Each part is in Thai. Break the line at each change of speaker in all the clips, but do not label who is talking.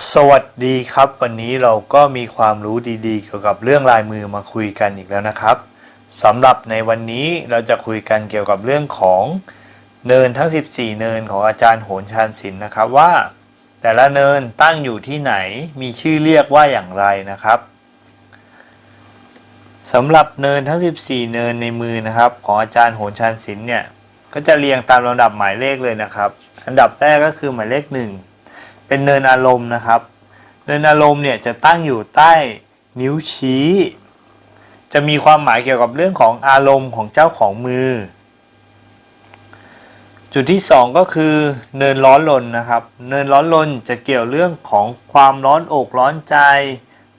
สวัสดีครับ วันนี้เราก็มีความรู้ดีๆ เกี่ยวกับเรื่องลายมือมาคุยกันอีกแล้วนะครับสำหรับในวันนี้เราจะคุยกันเกี่ยวกับเรื่องของเนินทั้ง 14 เนินของอาจารย์โหนชานศิลป์นะครับว่า แต่ละเนินตั้งอยู่ที่ไหนมีชื่อเรียกว่าอย่างไรนะครับสำหรับเนินทั้ง 14 เนินในมือนะครับ ของอาจารย์โหนชานศิลป์เนี่ยก็จะเรียงตามลำดับหมายเลขเลยนะครับ อันดับแรกก็คือหมายเลขหนึ่ง เป็นเนินอารมณ์นะครับ เนินอารมณ์เนี่ยจะตั้งอยู่ใต้นิ้วชี้ จะมีความหมายเกี่ยวกับเรื่องของอารมณ์ของเจ้าของมือ จุดที่ 2 ก็คือเนินร้อนรนนะครับ เนินร้อนรนจะเกี่ยวเรื่องของความร้อนอกร้อนใจ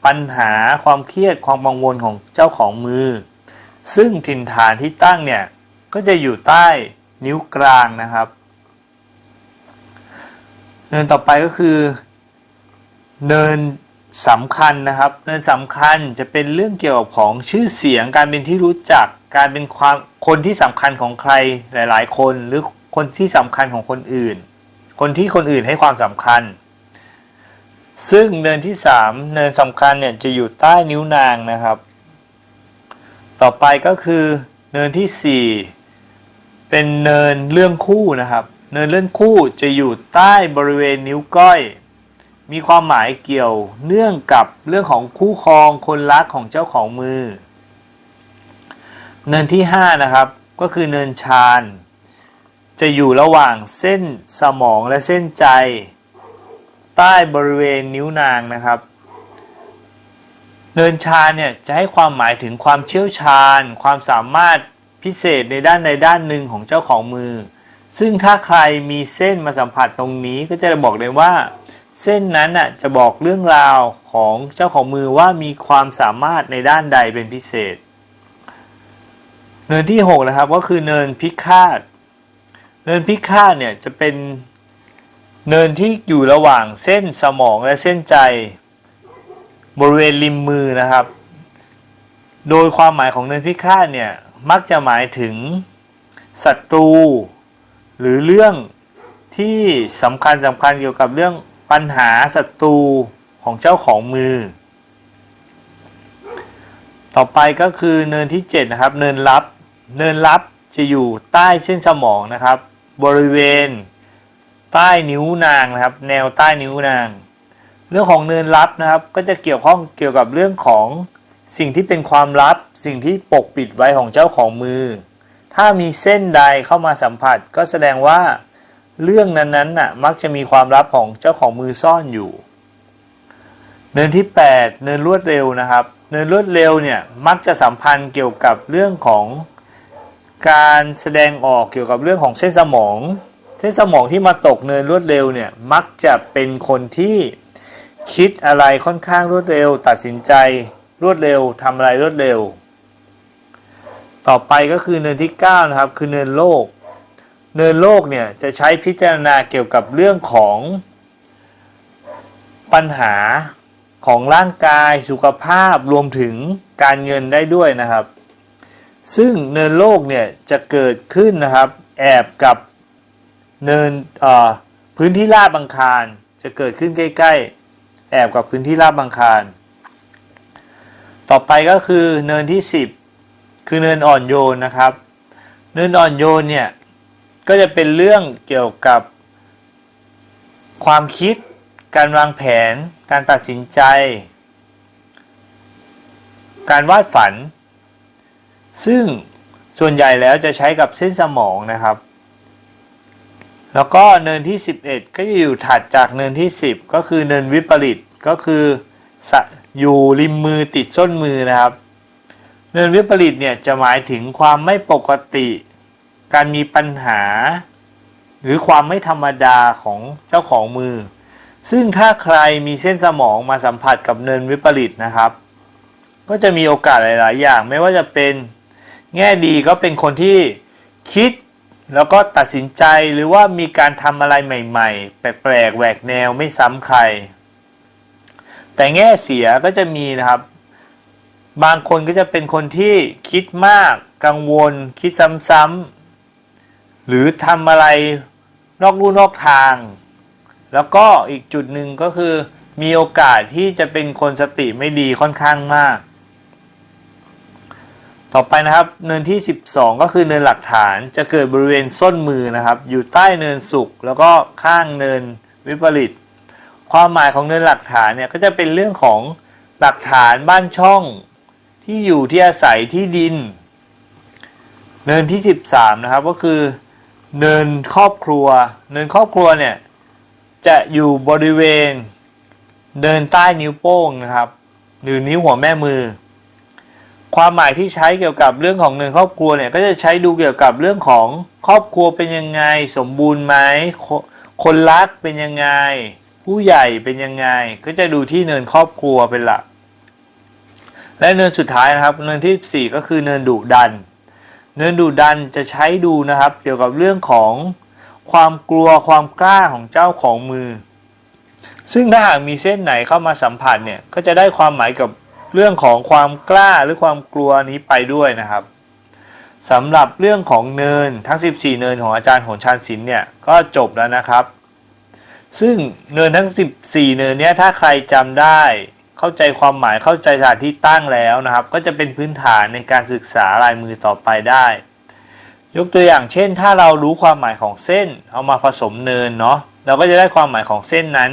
ปัญหาความเครียดความกังวลของเจ้าของมือ ซึ่งถิ่นฐานที่ตั้งเนี่ยก็จะอยู่ใต้นิ้วกลางนะครับ เนินต่อไปก็คือ เนินสำคัญนะครับ เนินสำคัญจะเป็นเรื่องเกี่ยวกับของชื่อเสียง การเป็นที่รู้จัก การเป็นความคนที่สำคัญของใครหลาย ๆ คน หรือคนที่สำคัญของคนอื่น คนที่คนอื่นให้ความสำคัญ ซึ่งเนินที่ 3 เนินสำคัญเนี่ยจะอยู่ใต้นิ้วนางนะครับ ต่อไปก็คือเนินที่ 4 เป็นเนินเรื่องคู่นะครับ เนินเลื่อนคู่จะอยู่ใต้บริเวณนิ้วก้อย มีความหมายเกี่ยวเนื่องกับเรื่องของคู่ครองคนรักของเจ้าของมือ เนินที่ 5 นะครับ ก็คือเนินชาน จะอยู่ระหว่างเส้นสมองและเส้นใจ ใต้บริเวณนิ้วนางนะครับ เนินชานเนี่ยจะให้ความหมายถึงความเชี่ยวชาญ ความสามารถพิเศษในด้านใดด้านหนึ่งของเจ้าของมือ ซึ่งถ้าใครมีเส้นมาสัมผัสตรงนี้ก็จะบอกเลยว่า เส้นนั้นน่ะจะบอกเรื่องราวของเจ้าของมือว่ามีความสามารถในด้านใดเป็นพิเศษ เนินที่6นะครับก็คือเนินพิฆาต เนินพิฆาตเนี่ยจะเป็นเนินที่อยู่ระหว่างเส้นสมองและเส้นใจ บริเวณริมมือนะครับ โดยความหมายของเนินพิฆาตเนี่ยมักจะหมายถึงศัตรู หรือเรื่องที่สำคัญสำคัญเกี่ยวกับเรื่องปัญหาศัตรูของเจ้าของมือ ต่อไปก็คือเนินที่ 7 นะครับ เนินลับ เนินลับจะอยู่ใต้เส้นสมองนะครับ บริเวณใต้นิ้วนางนะครับ แนวใต้นิ้วนาง เรื่องของเนินลับนะครับ ก็จะเกี่ยวข้องเกี่ยวกับเรื่องของสิ่งที่เป็นความลับ สิ่งที่ปกปิดไว้ของเจ้าของมือ ถ้ามีเส้นใดเข้ามาสัมผัส ก็แสดงว่า เรื่องนั้นๆน่ะมักจะมีความลับของเจ้าของมือซ่อนอยู่ เนินที่ 8 เนินรวดเร็วนะครับ เนินรวดเร็วเนี่ยมักจะสัมพันธ์เกี่ยวกับเรื่องของการแสดงออกเกี่ยวกับเรื่องของเส้นสมอง เส้นสมองที่มาตกเนินรวดเร็วเนี่ยมักจะเป็นคนที่คิดอะไรค่อนข้างรวดเร็ว ตัดสินใจรวดเร็วทำอะไรรวดเร็ว ต่อไปก็คือเนินที่ 9 นะครับ คือเนินโลก เนินโลกเนี่ยจะใช้พิจารณาเกี่ยวกับเรื่องของปัญหาของร่างกายสุขภาพรวมถึงการเงินได้ด้วยนะครับ ซึ่งเนินโลกเนี่ยจะเกิดขึ้นนะครับ แอบกับเนินพื้นที่ราบบังคารจะเกิดขึ้นใกล้ๆ แอบกับพื้นที่ราบบังคาร ต่อไปก็คือเนินที่ 10 คือเนินอ่อนโยนนะครับ เนินอ่อนโยนเนี่ยก็จะเป็นเรื่องเกี่ยวกับ ความคิด การวางแผน การตัดสินใจ การวาดฝัน ซึ่งส่วนใหญ่แล้วจะใช้กับเส้นสมองนะครับ แล้วก็เนินที่ 11 ก็จะอยู่ถัดจากเนินที่ 10 ก็คือเนินวิปริตก็คือสอยู่ริมมือติดส้นมือนะครับ เนินวิปริตเนี่ยจะหมายถึงความไม่ปกติ การมีปัญหา หรือความไม่ธรรมดาของเจ้าของมือ ซึ่งถ้าใครมีเส้นสมองมาสัมผัสกับเนินวิปริตนะครับ ก็จะมีโอกาสหลาย ๆ อย่าง ไม่ว่าจะเป็นแง่ดีก็เป็นคนที่คิดแล้วก็ตัดสินใจหรือว่ามีการทำอะไรใหม่ ๆ แปลกๆแหวกแนวไม่ซ้ำใคร แต่แง่เสียก็จะมีนะครับ บางคนก็จะเป็นคนที่คิดมากกังวล คิดซ้ำๆหรือทำอะไรนอกลู่นอกทาง แล้วก็อีกจุดหนึ่งก็คือ มีโอกาสที่จะเป็นคนสติไม่ดีค่อนข้างมาก ต่อไปนะครับเนินที่ 12 ก็คือเนินหลักฐานจะเกิดบริเวณส้นมือนะครับ อยู่ใต้เนินสุขแล้วก็ข้างเนินวิปริต ความหมายของเนินหลักฐานเนี่ยก็จะเป็นเรื่องของหลักฐานบ้านช่อง ที่อยู่ที่อาศัยที่ดิน เนินที่ 13 นะครับก็คือ เนินครอบครัว เนินครอบครัวเนี่ยจะอยู่บริเวณ เนินใต้นิ้วโป้งนะครับ หรือนิ้วหัวแม่มือ ความหมายที่ใช้เกี่ยวกับเรื่องของเนินครอบครัวเนี่ยก็จะใช้ดูเกี่ยวกับเรื่องของครอบครัวเป็นยังไง สมบูรณ์ไหมคคนรักเป็นยังไง ผู้ใหญ่เป็นยังไง ก็จะดูที่เนินครอบครัวเป็นหลัก และเนินสุดท้ายนะครับเนินที่ 4 ก็คือเนินดุดัน เนินดุดันจะใช้ดูนะครับ เกี่ยวกับเรื่องของความกลัวความกล้าของเจ้าของมือ ซึ่งถ้าหากมีเส้นไหนเข้ามาสัมผัสเนี่ยก็จะได้ความหมายกับเรื่องของความกล้าหรือความกลัวนี้ไปด้วยนะครับสำหรับเรื่องของเนินทั้ง 14 เนินของอาจารย์โหนชานศิลป์เนี่ยก็จบแล้วนะครับ ซึ่งเนินทั้ง 14 เนินเนี้ยถ้าใครจำได้ เข้าใจความหมายเข้าใจสถานที่ตั้งแล้วนะครับ ก็จะเป็นพื้นฐานในการศึกษาลายมือต่อไปได้ ยกตัวอย่างเช่น ถ้าเรารู้ความหมายของเส้น เอามาผสมเนินเนาะเราก็จะได้ความหมายของเส้นนั้น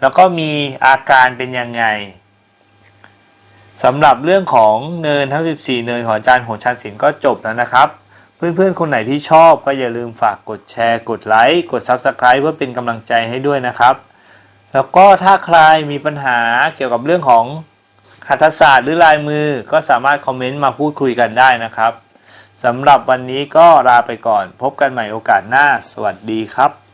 แล้วก็มีอาการเป็นยังไงสำหรับเรื่องของเนินทั้ง 14 เนินของอาจารย์โหชันศิลป์ก็จบแล้วนะครับ เพื่อนๆ คนไหนที่ชอบก็อย่าลืมฝากกดแชร์ กดไลค์ กด Subscribe เพื่อเป็นกำลังใจให้ด้วยนะครับ แล้วก็ถ้าใครมีปัญหาเกี่ยวกับเรื่องของหัตถศาสตร์หรือลายมือก็สามารถคอมเมนต์มาพูดคุยกันได้นะครับสำหรับวันนี้ก็ลาไปก่อน พบกันใหม่โอกาสหน้า สวัสดีครับ